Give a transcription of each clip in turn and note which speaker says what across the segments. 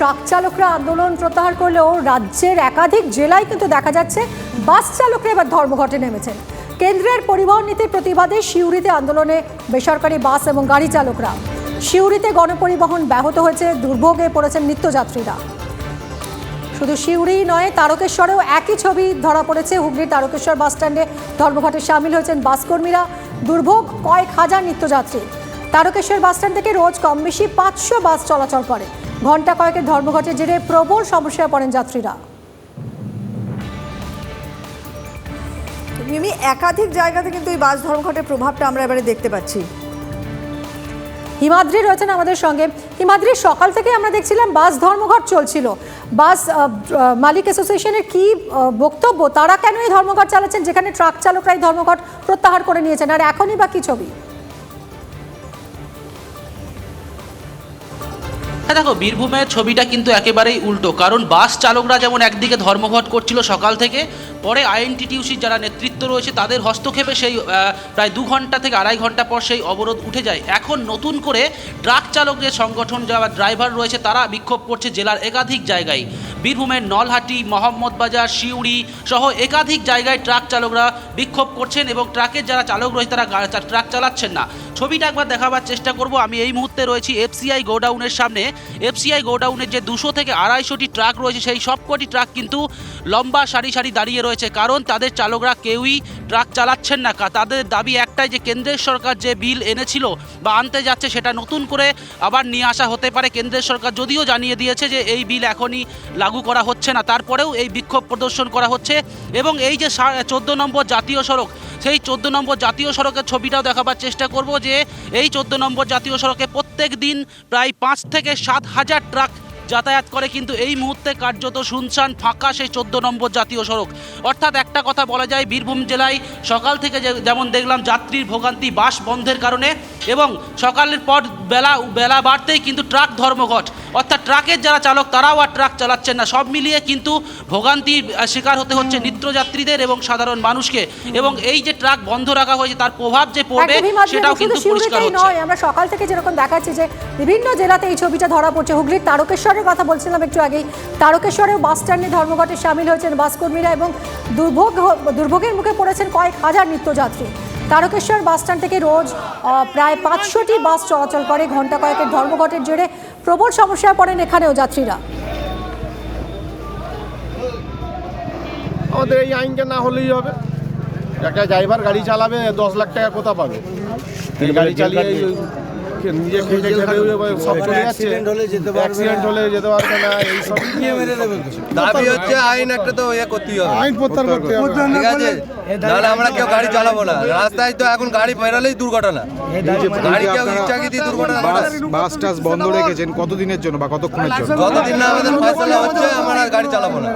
Speaker 1: Truck চালকরা আন্দোলন প্রত্যাহার করলেও রাজ্যের একাধিক জেলায় কিন্তু দেখা যাচ্ছে বাস চালকরা এবার ধর্মঘটে নেমেছেন। কেন্দ্রের পরিবহন নীতির প্রতিবাদে সিউড়িতে আন্দোলনে বেসরকারি বাস এবং গাড়ি চালকরা। সিউড়িতে গণপরিবহন ব্যাহত হয়েছে, দুর্ভোগে পড়েছেন নিত্যযাত্রীরা। শুধু সিউড়িই নয়, তারকেশ্বরেও একই ছবি ধরা পড়েছে। হুগলির তারকেশ্বর বাস স্ট্যান্ডে ধর্মঘটে সামিল হয়েছেন বাসকর্মীরা। দুর্ভোগ কয়েক হাজার নিত্যযাত্রী। তারকেশ্বর বাস স্ট্যান্ড থেকে রোজ কম বেশি পাঁচশো বাস চলাচল করে। ঘণ্টা কয়েকের ধর্মঘটের জেরে প্রবল সমস্যায় পড়েন যাত্রীরা।
Speaker 2: মিমি একাধিক জায়গাতে কিন্তু এই বাস ধর্মঘটের প্রভাবটা আমরা এবারে দেখতে পাচ্ছি।
Speaker 1: হিমাদ্রি রয়েছেন আমাদের সঙ্গে। হিমাদ্রি সকাল থেকে আমরা দেখছিলাম বাস ধর্মঘট চলছিল। বাস মালিক অ্যাসোসিয়েশনের কি বক্তব্য তারা কেন এই ধর্মঘট চালাচ্ছেন যেখানে ট্রাক চালকরা এই ধর্মঘট প্রত্যাহার করে নিয়েছেন আর এখনই বা কি ছবি?
Speaker 3: হ্যাঁ দেখো, বীরভূমের ছবিটা কিন্তু একেবারেই উল্টো। কারণ বাস চালকরা যেমন একদিকে ধর্মঘট করছিল সকাল থেকে, পরে আইএনটিটিউসির যারা নেতৃত্ব রয়েছে, তাদের হস্তক্ষেপে সেই প্রায় দু ঘণ্টা থেকে আড়াই ঘণ্টা পর সেই অবরোধ উঠে যায়। এখন নতুন করে ট্রাক চালক যে সংগঠন যারা ড্রাইভার রয়েছে, তারা বিক্ষোভ করছে জেলার একাধিক জায়গায়। বীরভূমের নলহাটি, মোহাম্মদবাজার শিউড়ি সহ একাধিক জায়গায় ট্রাক চালকরা বিক্ষোভ করছেন এবং ট্রাকের যারা চালক রয়েছে, তারা ট্রাক চালাচ্ছেন না। ছবিটা একবার দেখাবার চেষ্টা করব। আমি এই মুহূর্তে রয়েছি এফসিআই গোডাউনের সামনে। এফসিআই গোডাউনের যে দুশো থেকে আড়াইশোটি ট্রাক রয়েছে, সেই সবকটি ট্রাক কিন্তু লম্বা সারি সারি দাঁড়িয়ে রয়েছে। কারণ তাদের চালকরা কেউই ট্রাক চালাচ্ছেন না। তাদের দাবি একটাই যে, কেন্দ্রের সরকার যে বিল এনেছিল বা আনতে যাচ্ছে, সেটা নতুন করে আবার নিয়ে আসা হতে পারে কেন্দ্রের সরকার। যদিও জানিয়ে দিয়েছে যে, এই বিল এখনই লাগু করা হচ্ছে না। তারপরেও এই বিক্ষোভ প্রদর্শন করা হচ্ছে। এবং এই যে চোদ্দ নম্বর জাতীয় সড়ক সেই চোদ্দ নম্বর জাতীয় সড়কের ছবিটাও দেখাবার চেষ্টা করব যে এই চোদ্দ নম্বর জাতীয় সড়কে প্রত্যেক দিন প্রায় পাঁচ থেকে সাত হাজার ট্রাক যাতায়াত করে, কিন্তু এই মুহূর্তে কার্যত শুনশান ফাঁকা সেই চোদ্দ নম্বর জাতীয় সড়ক। অর্থাৎ একটা কথা বলা যায়, বীরভূম জেলায় সকাল থেকে যেমন দেখলাম, যাত্রীর ভোগান্তি বাস বন্ধের কারণে এবং সকালের পর বেলা বেলা বাড়তেই কিন্তু ট্রাক ধর্মঘট। অর্থাৎ ট্রাকের যারা চালক তারাও আর ট্রাক চালাচ্ছেন না। সব মিলিয়ে কিন্তু ভোগান্তির আহ, শিকার হতে হচ্ছে নিত্যযাত্রীদের এবং সাধারণ মানুষকে। এবং এই যে ট্রাক বন্ধ রাখা হয়েছে তার প্রভাব যে পড়বে সেটাও কিন্তু পরিষ্কার হচ্ছে।
Speaker 1: আমরা সকাল থেকে যেরকম দেখাচ্ছি যে বিভিন্ন জেলাতে এই ছবিটা ধরা পড়ছে। হুগলির তারকেশ্বরের কথা বলছিলাম একটু আগেই। তারকেশ্বরেও বাস স্ট্যান্ডে ধর্মঘটে সামিল হয়েছেন বাসকর্মীরা এবং দুর্ভোগ দুর্ভোগের মুখে পড়েছেন কয়েক হাজার নিত্যযাত্রী। তারকেশ্বর বাস স্ট্যান্ড থেকে রোজ প্রায় পাঁচশোটি বাস চলাচল করে ঘণ্টা কয়েকের ধর্মঘটের জেরে প্রবল সমস্যায় পড়েন এখানেও যাত্রীরা।
Speaker 4: আমাদের এই আইনটা না হলেই হবে। একটা ড্রাইভার গাড়ি চালাবে দশ লাখ টাকা কোথা পাবে? গাড়ি চালিয়ে নিজে খেটে খেটে সব চলে যাচ্ছে। অ্যাক্সিডেন্ট হলে যেতে পারবে না এই সব
Speaker 5: দাবি হচ্ছে আইন একটা তো ইয়ে করতেই হবে।
Speaker 4: আইন প্রত্যাহার করতে হবে।
Speaker 5: ঠিক আছে? নাহলে আমরা কেউ গাড়ি চালাবো না। রাস্তায় তো এখন গাড়ি বেরালেই দুর্ঘটনা। গাড়ি কেউ ইচ্ছাকৃতি দুর্ঘটনা।
Speaker 6: বাস টাস বন্ধ রেখেছেন কতদিনের জন্য বা কতক্ষণের জন্য?
Speaker 5: যতদিন না আমাদের ফয়সলা হচ্ছে আমরা আর গাড়ি চালাবো না।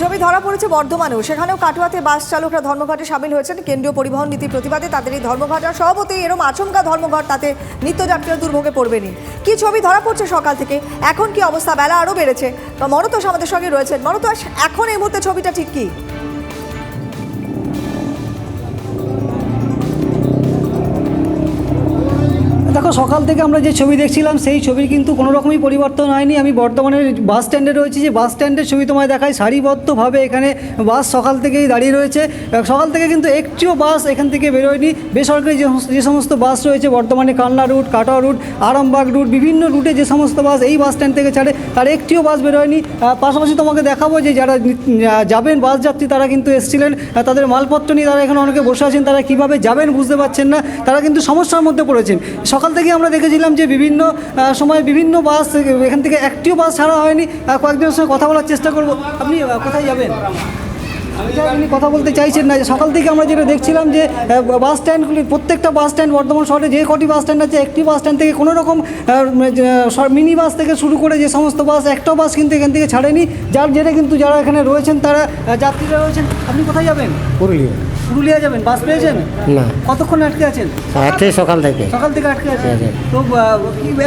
Speaker 2: ছবি ধরা পড়েছে বর্ধমানেও। সেখানেও কাটুয়াতে বাস চালকরা ধর্মঘটে সামিল হয়েছেন। কেন্দ্রীয় পরিবহন নীতি প্রতিবাদে তাদের এই ধর্মঘটের সভাপতি এরম আচমকা ধর্মঘট তাতে নিত্যযাত্রীরা দুর্ভোগে পড়বেনি কি ছবি ধরা পড়ছে সকাল থেকে? এখন কি অবস্থা? বেলা আরও বেড়েছে। বা মনতোষ আমাদের সঙ্গে রয়েছেন। মরতোষ এখন এই মুহূর্তে ছবিটা ঠিক কি?
Speaker 7: দেখো, সকাল থেকে আমরা যে ছবি দেখছিলাম, সেই ছবির কিন্তু কোনো রকমই পরিবর্তন হয়নি। আমি বর্তমানে বাস স্ট্যান্ডে রয়েছি। যে বাস স্ট্যান্ডের ছবি তোমায় দেখাই, সারিবদ্ধভাবে এখানে বাস সকাল থেকেই দাঁড়িয়ে রয়েছে। সকাল থেকে কিন্তু একটিও বাস এখান থেকে বেরোয়নি। বেসরকারি যে সমস্ত- বাস রয়েছে বর্তমানে Kalna route Katwa route Arambagh route বিভিন্ন রুটে যে সমস্ত বাস এই বাস স্ট্যান্ড থেকে ছাড়ে, তার একটিও বাস বেরোয়নি। পাশাপাশি তোমাকে দেখাবো যে যারা যাবেন বাস যাত্রী, তারা কিন্তু এসেছিলেন। তাদের মালপত্র নিয়ে তারা এখানে অনেকে বসে আছেন, তারা কীভাবে যাবেন বুঝতে পারছেন না। তারা কিন্তু সমস্যার মধ্যে পড়েছেন। সকাল থেকে আমরা দেখেছিলাম যে বিভিন্ন সময় বিভিন্ন বাস, এখান থেকে একটিও বাস ছাড়া হয়নি। কয়েকজনের সঙ্গে কথা বলার চেষ্টা করব। আপনি কোথায় যাবেন? আপনি কথা বলতে চাইছেন না। যে সকাল থেকে আমরা যেটা দেখছিলাম যে বাস স্ট্যান্ডগুলি, প্রত্যেকটা বাস স্ট্যান্ড, বর্ধমান শহরে যে কটি বাস স্ট্যান্ড আছে, একটি বাস স্ট্যান্ড থেকে কোনো রকম মিনি বাস থেকে শুরু করে যে সমস্ত বাস, একটাও বাস কিন্তু এখান থেকে ছাড়েনি। যার জেরে কিন্তু যারা এখানে রয়েছেন, তারা যাত্রীরা রয়েছেন। আপনি কোথায় যাবেন?
Speaker 8: পুরুলিয়া।
Speaker 7: পুরুলিয়া যাবেন? বাস পেয়েছেন
Speaker 8: না।
Speaker 7: কতক্ষণ আটকে আছেন?
Speaker 8: আজকে সকাল থেকে।
Speaker 7: সকাল থেকে আটকে আছেন? তো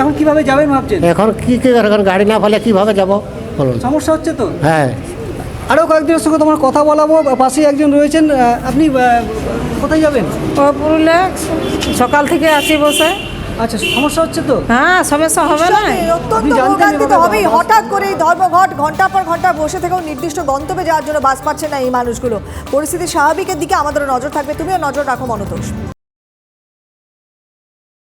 Speaker 7: এখন কীভাবে যাবেন ভাবছেন?
Speaker 8: এখন কি কি এখন গাড়ি না পেলে কীভাবে যাব? বলুন।
Speaker 7: সমস্যা হচ্ছে তো?
Speaker 8: হ্যাঁ।
Speaker 7: আরও কয়েকজনের সঙ্গে তোমার কথা বলাবো পাশে একজন রয়েছেন আপনি কোথায় যাবেন?
Speaker 9: পুরুলিয়া। সকাল থেকে আসি বসে।
Speaker 7: আচ্ছা সমস্যা হচ্ছে তো?
Speaker 9: হ্যাঁ সমস্যা হবে না।
Speaker 2: অত্যন্ত ভোগান্তি তো হবেই। হঠাৎ করে এই ধর্মঘট ঘণ্টা পর ঘণ্টা বসে থেকেও নির্দিষ্ট গন্তব্যে যাওয়ার জন্য বাস পাচ্ছে না এই মানুষগুলো। পরিস্থিতি স্বাভাবিকের দিকে আমাদেরও নজর থাকবে। তুমিও নজর রাখো মনোতোষ।